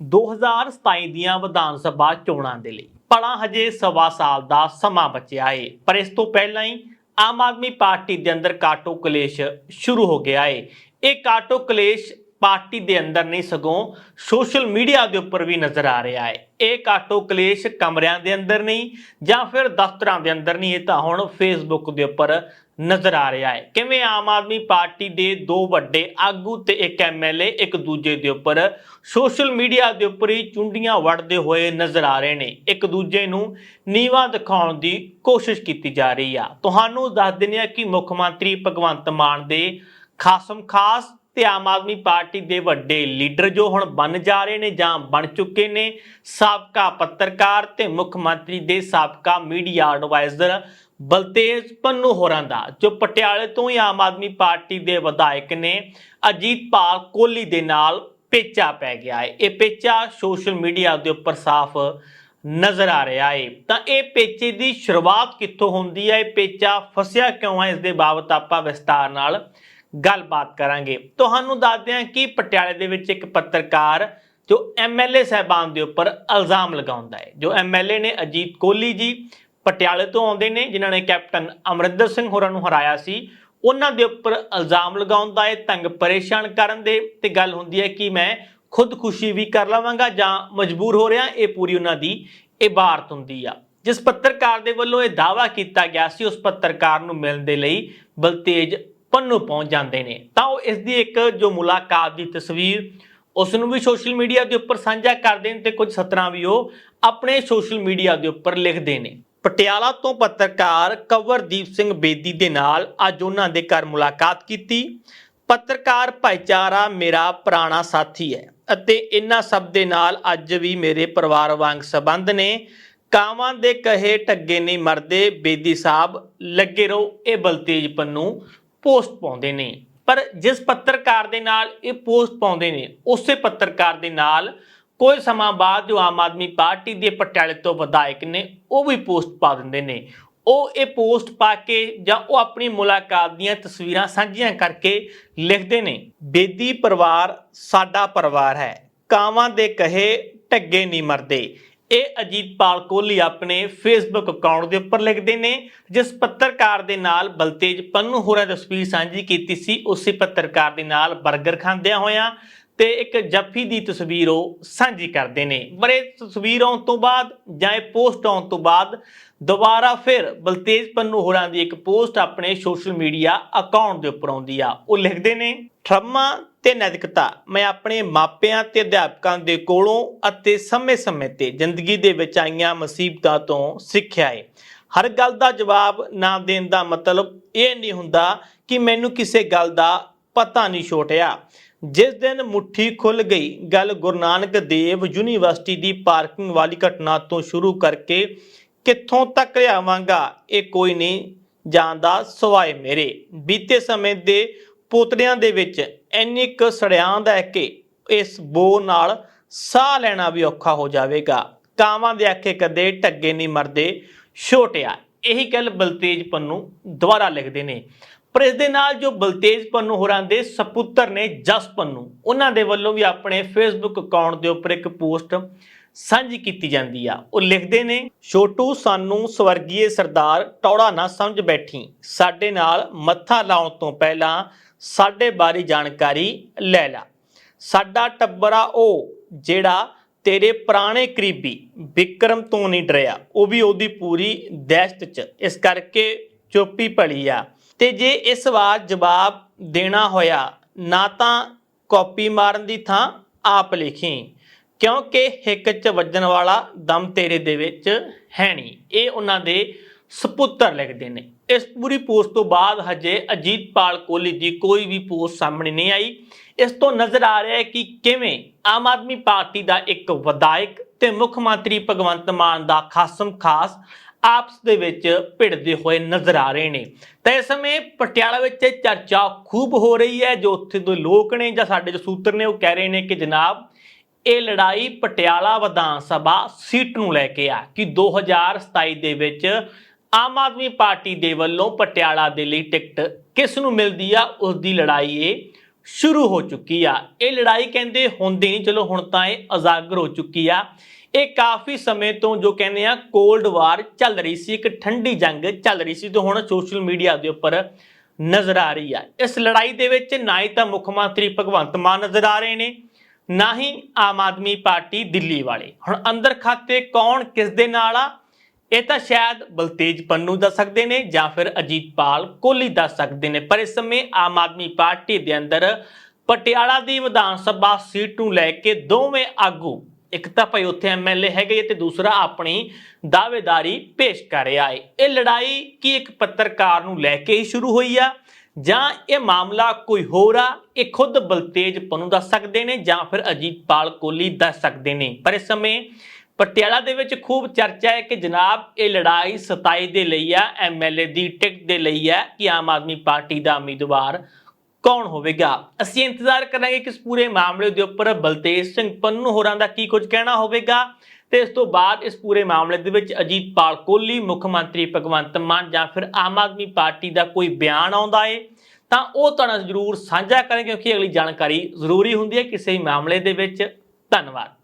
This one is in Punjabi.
2027 ਦੀਆਂ ਵਿਧਾਨ ਸਭਾ ਚੋਣਾਂ ਦੇ ਲਈ। ਭਲਾ ਹਜੇ ਸਵਾ ਸਾਲ ਦਾ ਸਮਾਂ ਬਚਿਆ ਏ, ਪਰ ਇਸ ਤੋਂ ਪਹਿਲਾਂ ਹੀ ਆਮ ਆਦਮੀ ਪਾਰਟੀ ਦੇ ਅੰਦਰ ਕਾਟੋ ਕਲੇਸ਼ ਸ਼ੁਰੂ ਹੋ ਗਿਆ ਏ। ਇਹ ਕਾਟੋ ਕਲੇਸ਼ ਪਾਰਟੀ ਦੇ ਅੰਦਰ ਨਹੀਂ, ਸਗੋਂ ਸੋਸ਼ਲ ਮੀਡੀਆ ਦੇ ਉੱਪਰ ਵੀ ਨਜ਼ਰ ਆ ਰਿਹਾ ਹੈ ਇਹ ਕਾਟੋ ਕਲੇਸ਼ ਕਮਰਿਆਂ ਦੇ ਅੰਦਰ ਨਹੀਂ ਜਾਂ ਫਿਰ ਦਫ਼ਤਰਾਂ ਦੇ ਅੰਦਰ ਨਹੀਂ, ਇਹ ਤਾਂ ਹੁਣ ਫੇਸਬੁੱਕ ਦੇ ਉੱਪਰ ਨਜ਼ਰ ਆ ਰਿਹਾ ਹੈ। ਕਿਵੇਂ ਆਮ ਆਦਮੀ ਪਾਰਟੀ ਦੇ ਦੋ ਵੱਡੇ ਆਗੂ ਤੇ ਇੱਕ ਐਮਐਲਏ ਇੱਕ ਦੂਜੇ ਦੇ ਉੱਪਰ ਸੋਸ਼ਲ ਮੀਡੀਆ ਦੇ ਉੱਪਰ ਹੀ ਚੁੰਡੀਆਂ ਵੜਦੇ ਹੋਏ ਨਜ਼ਰ ਆ ਰਹੇ ਨੇ। ਇੱਕ ਦੂਜੇ ਨੂੰ ਨੀਵਾ ਦਿਖਾਉਣ ਦੀ ਕੋਸ਼ਿਸ਼ ਕੀਤੀ ਜਾ ਰਹੀ ਆ। ਤੁਹਾਨੂੰ ਦੱਸ ਦਿੰਦੇ ਆ ਕਿ ਮੁੱਖ ਮੰਤਰੀ ਭਗਵੰਤ ਮਾਨ ਦੇ ਖਾਸਮ ਖਾਸ ਤੇ ਆਮ ਆਦਮੀ ਪਾਰਟੀ ਦੇ ਵੱਡੇ ਲੀਡਰ ਜੋ ਹੁਣ ਬਣ ਜਾ ਰਹੇ ਨੇ ਜਾਂ ਬਣ ਚੁੱਕੇ ਨੇ, ਸਾਬਕਾ ਪੱਤਰਕਾਰ ਤੇ ਮੁੱਖ ਮੰਤਰੀ ਦੇ ਸਾਬਕਾ ਮੀਡੀਆ ਐਡਵਾਈਜ਼ਰ ਬਲਤੇਜ ਪੰਨੂ ਹੋਰਾਂ ਦਾ, ਜੋ ਪਟਿਆਲੇ ਤੋਂ ਹੀ ਆਮ ਆਦਮੀ ਪਾਰਟੀ ਦੇ ਵਿਧਾਇਕ ਨੇ ਅਜੀਤਪਾਲ ਕੋਹਲੀ ਦੇ ਨਾਲ ਪੇਚਾ ਪੈ ਗਿਆ ਹੈ। ਇਹ ਪੇਚਾ ਸੋਸ਼ਲ ਮੀਡੀਆ ਦੇ ਉੱਪਰ ਸਾਫ਼ ਨਜ਼ਰ ਆ ਰਿਹਾ ਹੈ। ਤਾਂ ਇਹ ਪੇਚੇ ਦੀ ਸ਼ੁਰੂਆਤ ਕਿੱਥੋਂ ਹੁੰਦੀ ਹੈ? ਇਹ ਪੇਚਾ ਫਸਿਆ ਕਿਉਂ ਹੈ? ਇਸ ਦੇ ਬਾਬਤ ਆਪਾਂ ਵਿਸਤਾਰ ਨਾਲ ਗੱਲਬਾਤ ਕਰਾਂਗੇ। ਤੁਹਾਨੂੰ ਦੱਸਦੇ ਹਾਂ ਕਿ ਪਟਿਆਲੇ ਦੇ ਵਿੱਚ ਇੱਕ ਪੱਤਰਕਾਰ, ਜੋ ਐਮਐਲਏ ਸਹਿਬਾਨ ਦੇ ਉੱਪਰ ਇਲਜ਼ਾਮ ਲਗਾਉਂਦਾ ਹੈ। ਜੋ ਐਮਐਲਏ ਨੇ ਅਜੀਤ ਕੋਹਲੀ ਜੀ ਪਟਿਆਲੇ ਤੋਂ ਆਉਂਦੇ ਨੇ, ਜਿਨ੍ਹਾਂ ਨੇ ਕੈਪਟਨ ਅਮਰਿੰਦਰ ਸਿੰਘ ਹੋਰਾਂ ਨੂੰ ਹਰਾਇਆ ਸੀ। ਉਹਨਾਂ ਦੇ ਉੱਪਰ ਇਲਜ਼ਾਮ ਲਗਾਉਣ ਦਾ ਹੈ ਤੰਗ ਪਰੇਸ਼ਾਨ ਕਰਨ ਦੇ ਤੇ ਗੱਲ ਹੁੰਦੀ ਹੈ ਕਿ ਮੈਂ ਖੁਦਕੁਸ਼ੀ ਵੀ ਕਰ ਲਵਾਂਗਾ ਜਾਂ ਮਜਬੂਰ ਹੋ ਰਿਹਾ, ਇਹ ਪੂਰੀ ਉਹਨਾਂ ਦੀ ਇਬਾਰਤ ਹੁੰਦੀ ਆ। ਜਿਸ ਪੱਤਰਕਾਰ ਦੇ ਵੱਲੋਂ ਇਹ ਦਾਵਾ ਕੀਤਾ ਗਿਆ ਸੀ, ਉਸ ਪੱਤਰਕਾਰ ਨੂੰ ਮਿਲਣ ਦੇ ਲਈ ਬਲਤੇਜ ਪੰਨੂ ਪਹੁੰਚ ਜਾਂਦੇ ਨੇ। ਤਾਂ ਉਹ ਇਸ ਦੀ ਇੱਕ ਜੋ ਮੁਲਾਕਾਤ ਦੀ ਤਸਵੀਰ ਉਸ ਨੂੰ ਵੀ ਸੋਸ਼ਲ ਮੀਡੀਆ ਦੇ ਉੱਪਰ ਸਾਂਝਾ ਕਰਦੇ ਨੇ ਤੇ ਕੁਝ ਸਤਰਾਂ ਵੀ ਉਹ ਆਪਣੇ ਸੋਸ਼ਲ ਮੀਡੀਆ ਦੇ ਉੱਪਰ ਲਿਖਦੇ ਨੇ। ਪਟਿਆਲਾ ਤੋਂ ਪੱਤਰਕਾਰ ਕਵਰਦੀਪ ਸਿੰਘ ਬੇਦੀ ਦੇ ਨਾਲ ਅੱਜ ਉਹਨਾਂ ਦੇ ਘਰ ਮੁਲਾਕਾਤ ਕੀਤੀ। ਪੱਤਰਕਾਰ ਭਾਈਚਾਰਾ ਮੇਰਾ ਪੁਰਾਣਾ ਸਾਥੀ ਹੈ ਅਤੇ ਇਹਨਾਂ ਸਭ ਦੇ ਨਾਲ ਅੱਜ ਵੀ ਮੇਰੇ ਪਰਿਵਾਰ ਵਾਂਗ ਸੰਬੰਧ ਨੇ। ਕਾਵਾਂ ਦੇ ਕਹੇ ਟੱਗੇ ਨਹੀਂ ਮਰਦੇ, ਬੇਦੀ ਸਾਹਿਬ ਲੱਗੇ ਰਹੋ, ਇਹ ਬਲਤੇਜ ਪੰਨੂ ਪੋਸਟ ਪਾਉਂਦੇ ਨੇ। ਪਰ ਜਿਸ ਪੱਤਰਕਾਰ ਦੇ ਨਾਲ ਇਹ ਪੋਸਟ ਪਾਉਂਦੇ ਨੇ, ਉਸੇ ਪੱਤਰਕਾਰ ਦੇ ਨਾਲ ਕੋਈ ਸਮਾਂ ਬਾਅਦ ਜੋ ਆਮ ਆਦਮੀ ਪਾਰਟੀ ਦੇ ਪਟਿਆਲੇ ਤੋਂ ਵਿਧਾਇਕ ਨੇ, ਉਹ ਵੀ ਪੋਸਟ ਪਾ ਦਿੰਦੇ ਨੇ। ਉਹ ਇਹ ਪੋਸਟ ਪਾ ਕੇ ਜਾਂ ਉਹ ਆਪਣੀ ਮੁਲਾਕਾਤ ਦੀਆਂ ਤਸਵੀਰਾਂ ਸਾਂਝੀਆਂ ਕਰਕੇ ਲਿਖਦੇ ਨੇ, ਬੇਦੀ ਪਰਿਵਾਰ ਸਾਡਾ ਪਰਿਵਾਰ ਹੈ। ਕਾਵਾਂ ਦੇ ਕਹੇ ਟੱਗੇ ਨਹੀਂ ਮਰਦੇ। ਇਹ ਅਜੀਤਪਾਲ ਕੋਹਲੀ ਆਪਣੇ ਫੇਸਬੁੱਕ ਅਕਾਊਂਟ ਦੇ ਉੱਪਰ ਲਿਖਦੇ ਨੇ, ਜਿਸ ਪੱਤਰਕਾਰ ਦੇ ਨਾਲ ਬਲਤੇਜ ਪੰਨੂ ਹੋਰਾਂ ਤਸਵੀਰ ਸਾਂਝੀ ਕੀਤੀ ਸੀ, ਉਸੇ ਪੱਤਰਕਾਰ ਦੇ ਨਾਲ 버ਗਰ ਖਾਂਦਿਆਂ ਹੋਇਆਂ। ਤੇ ਇੱਕ ਜੱਫੀ ਦੀ ਤਸਵੀਰ ਉਹ ਸਾਂਝੀ ਕਰਦੇ ਨੇ। ਪਰ ਇਹ ਤਸਵੀਰ ਆਉਣ ਤੋਂ ਬਾਅਦ ਜਾਂ ਇਹ ਪੋਸਟ ਆਉਣ ਤੋਂ ਬਾਅਦ ਦੁਬਾਰਾ ਫਿਰ ਬਲਤੇਜ ਪੰਨੂ ਹੋਰਾਂ ਦੀ ਇੱਕ ਪੋਸਟ ਆਪਣੇ ਸੋਸ਼ਲ ਮੀਡੀਆ ਅਕਾਊਂਟ ਦੇ ਉੱਪਰ ਆਉਂਦੀ ਆ। ਉਹ ਲਿਖਦੇ ਨੇ, ਠਰਮਾ ਤੇ ਨੈਤਿਕਤਾ, ਮੈਂ ਆਪਣੇ ਮਾਪਿਆਂ ਤੇ ਅਧਿਆਪਕਾਂ ਦੇ ਕੋਲੋਂ ਅਤੇ ਸਮੇਂ-ਸਮੇਂ ਤੇ ਜ਼ਿੰਦਗੀ ਦੇ ਵਿੱਚ ਆਈਆਂ ਮੁਸੀਬਤਾਂ ਤੋਂ ਸਿੱਖਿਆ ਹੈ ਹਰ ਗੱਲ ਦਾ ਜਵਾਬ ਨਾ ਦੇਣ ਦਾ ਮਤਲਬ ਇਹ ਨਹੀਂ ਹੁੰਦਾ ਕਿ ਮੈਨੂੰ ਕਿਸੇ ਗੱਲ ਦਾ ਪਤਾ ਨਹੀਂ ਛੋਟਿਆ। ਜਿਸ ਦਿਨ ਮੁੱਠੀ ਖੁੱਲ ਗਈ, ਗੱਲ ਗੁਰੂ ਨਾਨਕ ਦੇਵ ਯੂਨੀਵਰਸਿਟੀ ਦੀ ਪਾਰਕਿੰਗ ਵਾਲੀ ਘਟਨਾ ਤੋਂ ਸ਼ੁਰੂ ਕਰਕੇ ਕਿੱਥੋਂ ਤੱਕ ਲਿਆਵਾਂਗਾ, ਇਹ ਕੋਈ ਨਹੀਂ ਜਾਣਦਾ ਸਵਾਏ ਮੇਰੇ। ਬੀਤੇ ਸਮੇਂ ਦੇ ਪੋਤੜਿਆਂ ਦੇ ਵਿੱਚ ਇੰਨੀ ਕੁ ਸੜਿਆਂਦ ਹੈ ਕਿ ਇਸ ਬੋ ਨਾਲ ਸਾਹ ਲੈਣਾ ਵੀ ਔਖਾ ਹੋ ਜਾਵੇਗਾ। ਕਾਵਾਂ ਦੇ ਆਖੇ ਕਦੇ ਢੱਗੇ ਨਹੀਂ ਮਰਦੇ, ਛੋਟਿਆ। ਇਹੀ ਗੱਲ ਬਲਤੇਜ ਪੰਨੂ ਦੁਬਾਰਾ ਲਿਖਦੇ ਨੇ। ਪਰ ਇਸ ਦੇ ਨਾਲ ਜੋ ਬਲਤੇਜ ਪੰਨੂ ਹੋਰਾਂ ਦੇ ਸਪੁੱਤਰ ਨੇ ਜਸ ਪੰਨੂ, ਉਹਨਾਂ ਦੇ ਵੱਲੋਂ ਵੀ ਆਪਣੇ ਫੇਸਬੁੱਕ ਅਕਾਊਂਟ ਦੇ ਉੱਪਰ ਇੱਕ ਪੋਸਟ ਸਾਂਝੀ ਕੀਤੀ ਜਾਂਦੀ ਆ। ਉਹ ਲਿਖਦੇ ਨੇ, ਛੋਟੂ ਸਾਨੂੰ ਸਵਰਗੀਏ ਸਰਦਾਰ ਟੌੜਾ ਨਾ ਸਮਝ ਬੈਠੀ। ਸਾਡੇ ਨਾਲ ਮੱਥਾ ਲਾਉਣ ਤੋਂ ਪਹਿਲਾਂ ਸਾਡੇ ਬਾਰੇ ਜਾਣਕਾਰੀ ਲੈ ਲੈ। ਸਾਡਾ ਟੱਬਰਾ ਉਹ ਜਿਹੜਾ ਤੇਰੇ ਪੁਰਾਣੇ ਕਰੀਬੀ ਵਿਕਰਮ ਤੋਂ ਨਹੀਂ ਡਰਿਆ। ਉਹ ਵੀ ਉਹਦੀ ਪੂਰੀ ਦਹਿਸ਼ਤ 'ਚ। ਇਸ ਕਰਕੇ ਚੋਪੀ ਭਲੀ ਆ। ਤੇ ਜੇ ਇਸ ਵਾਰ ਜਵਾਬ ਦੇਣਾ ਹੋਇਆ, ਨਾ ਤਾਂ ਕਾਪੀ ਮਾਰਨ ਦੀ ਥਾਂ ਆਪ ਲਿਖੀ, ਕਿਉਂਕਿ ਹਿੱਕ 'ਚ ਵੱਜਣ ਵਾਲਾ ਦਮ ਤੇਰੇ ਦੇ ਵਿੱਚ ਹੈ ਨਹੀਂ। ਇਹ ਉਹਨਾਂ ਦੇ ਸਪੁੱਤਰ ਲਿਖਦੇ ਨੇ। ਇਸ ਪੂਰੀ ਪੋਸਟ ਤੋਂ ਬਾਅਦ ਹਜੇ ਅਜੀਤਪਾਲ ਕੋਹਲੀ ਦੀ ਕੋਈ ਵੀ ਪੋਸਟ ਸਾਹਮਣੇ ਨਹੀਂ ਆਈ। ਇਸ ਤੋਂ ਨਜ਼ਰ ਆ ਰਿਹਾ ਹੈ ਕਿ ਕਿਵੇਂ ਆਮ ਆਦਮੀ ਪਾਰਟੀ ਦਾ ਇੱਕ ਵਿਧਾਇਕ ਤੇ ਮੁੱਖ ਮੰਤਰੀ ਭਗਵੰਤ ਮਾਨ ਦਾ ਖਾਸਮ ਖਾਸ ਆਪਸ ਦੇ ਵਿੱਚ ਭਿੜਦੇ ਹੋਏ ਨਜ਼ਰ ਆ ਰਹੇ ਨੇ। ਤਾਂ ਇਸ ਸਮੇਂ ਪਟਿਆਲਾ ਵਿੱਚ ਇਹ ਚਰਚਾ ਖੂਬ ਹੋ ਰਹੀ ਹੈ, ਜੋ ਉੱਥੇ ਦੇ ਲੋਕ ਨੇ ਜਾਂ ਸਾਡੇ ਜੋ ਸੂਤਰ ਨੇ ਉਹ ਕਹਿ ਰਹੇ ਨੇ ਕਿ ਜਨਾਬ, ਇਹ ਲੜਾਈ ਪਟਿਆਲਾ ਵਿਧਾਨ ਸਭਾ ਸੀਟ ਨੂੰ ਲੈ ਕੇ ਆ ਕਿ 2027 ਦੇ ਵਿੱਚ ਆਮ ਆਦਮੀ ਪਾਰਟੀ ਦੇ ਵੱਲੋਂ ਪਟਿਆਲਾ ਦੇ ਲਈ ਟਿਕਟ ਕਿਸ ਨੂੰ ਮਿਲਦੀ ਆ ਉਸ ਦੀ ਲੜਾਈ ਇਹ ਸ਼ੁਰੂ ਹੋ ਚੁੱਕੀ ਆ। ਇਹ ਲੜਾਈ ਕਹਿੰਦੇ ਹੁੰਦੀ ਨਹੀਂ, ਚਲੋ ਹੁਣ ਤਾਂ ਇਹ ਉਜਾਗਰ ਹੋ ਚੁੱਕੀ ਆ। ਇਹ ਕਾਫੀ ਸਮੇਂ ਤੋਂ ਜੋ ਕਹਿੰਦੇ ਆ ਕੋਲਡ ਵਾਰ ਚੱਲ ਰਹੀ ਸੀ, ਇੱਕ ਠੰਡੀ ਜੰਗ ਚੱਲ ਰਹੀ ਸੀ ਤੇ ਹੁਣ ਸੋਸ਼ਲ ਮੀਡੀਆ ਦੇ ਉੱਪਰ ਨਜ਼ਰ ਆ ਰਹੀ ਆ। ਇਸ ਲੜਾਈ ਦੇ ਵਿੱਚ ਨਾ ਹੀ ਤਾਂ ਮੁੱਖ ਮੰਤਰੀ ਭਗਵੰਤ ਮਾਨ ਨਜ਼ਰ ਆ ਰਹੇ ਨੇ, ਨਾ ਹੀ ਆਮ ਆਦਮੀ ਪਾਰਟੀ ਦਿੱਲੀ ਵਾਲੇ। ਹੁਣ ਅੰਦਰ ਖਾਤੇ ਕੌਣ ਕਿਸ ਦੇ ਨਾਲ ਆ, ਇਹ ਤਾਂ ਸ਼ਾਇਦ ਬਲਤੇਜ ਪੰਨੂ ਦੱਸ ਸਕਦੇ ਨੇ ਜਾਂ ਫਿਰ ਅਜੀਤਪਾਲ ਕੋਹਲੀ ਦੱਸ ਸਕਦੇ ਨੇ। ਪਰ ਇਸ ਸਮੇਂ ਆਮ ਆਦਮੀ ਪਾਰਟੀ ਦੇ ਅੰਦਰ ਪਟਿਆਲਾ ਦੀ ਵਿਧਾਨ ਸਭਾ ਸੀਟ ਨੂੰ ਲੈ ਕੇ ਦੋਵੇਂ ਆਗੂ ਇੱਕ ਤਾਂ ਭਾਈ ਉੱਥੇ ਐਮਐਲਏ ਹੈਗੇ ਤੇ ਦੂਸਰਾ ਆਪਣੀ ਦਾਅਵੇਦਾਰੀ ਪੇਸ਼ ਕਰ ਰਿਹਾ ਹੈ ਇਹ ਲੜਾਈ ਕੀ ਇੱਕ ਪੱਤਰਕਾਰ ਨੂੰ ਲੈ ਕੇ ਹੀ ਸ਼ੁਰੂ ਹੋਈ ਆ? ਜਾਂ ਇਹ ਮਾਮਲਾ ਕੋਈ ਹੋਰ ਆ? ਇਹ ਖੁਦ ਬਲਤੇਜ ਪੰਨੂ ਦੱਸ ਸਕਦੇ ਨੇ ਜਾਂ ਫਿਰ ਅਜੀਤਪਾਲ ਕੋਹਲੀ ਦੱਸ ਸਕਦੇ ਨੇ? ਪਰ ਇਸ ਸਮੇਂ ਪਟਿਆਲਾ ਦੇ ਵਿੱਚ ਖੂਬ ਚਰਚਾ ਹੈ ਕਿ ਜਨਾਬ, ਇਹ ਲੜਾਈ 27 ਦੇ ਲਈ ਆ ਐਮਐਲਏ ਦੀ ਟਿਕਟ ਦੇ ਲਈ ਹੈ ਕਿ ਆਮ ਆਦਮੀ ਪਾਰਟੀ ਦਾ ਉਮੀਦਵਾਰ ਕੌਣ ਹੋਵੇਗਾ? ਅਸੀਂ ਇੰਤਜ਼ਾਰ ਕਰਾਂਗੇ ਕਿ ਇਸ ਪੂਰੇ ਮਾਮਲੇ ਦੇ ਉੱਪਰ ਬਲਤੇਜ ਸਿੰਘ ਪੰਨੂ ਹੋਰਾਂ ਦਾ ਕੀ ਕੁਝ ਕਹਿਣਾ ਹੋਵੇਗਾ ਤੇ ਇਸ ਤੋਂ ਬਾਅਦ ਇਸ ਪੂਰੇ ਮਾਮਲੇ ਦੇ ਵਿੱਚ ਅਜੀਤ ਪਾਲ ਕੋਹਲੀ, ਮੁੱਖ ਮੰਤਰੀ ਭਗਵੰਤ ਮਾਨ ਜਾਂ ਫਿਰ ਆਮ ਆਦਮੀ ਪਾਰਟੀ ਦਾ ਕੋਈ ਬਿਆਨ ਆਉਂਦਾ ਏ, ਤਾਂ ਉਹ ਤੁਹਾਨੂੰ ਜ਼ਰੂਰ ਸਾਂਝਾ ਕਰਾਂਗੇ ਕਿਉਂਕਿ ਅਗਲੀ ਜਾਣਕਾਰੀ ਜ਼ਰੂਰੀ ਹੁੰਦੀ ਹੈ ਕਿਸੇ ਵੀ ਮਾਮਲੇ ਦੇ ਵਿੱਚ। ਧੰਨਵਾਦ।